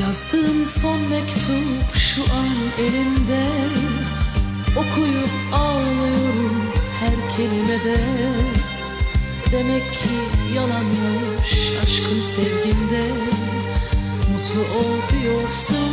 Yazdığım son mektup şu an elimde. Okuyup ağlıyorum her kelimede. Demek ki yalanmış aşkın sevgimde. Mutlu ol diyorsun.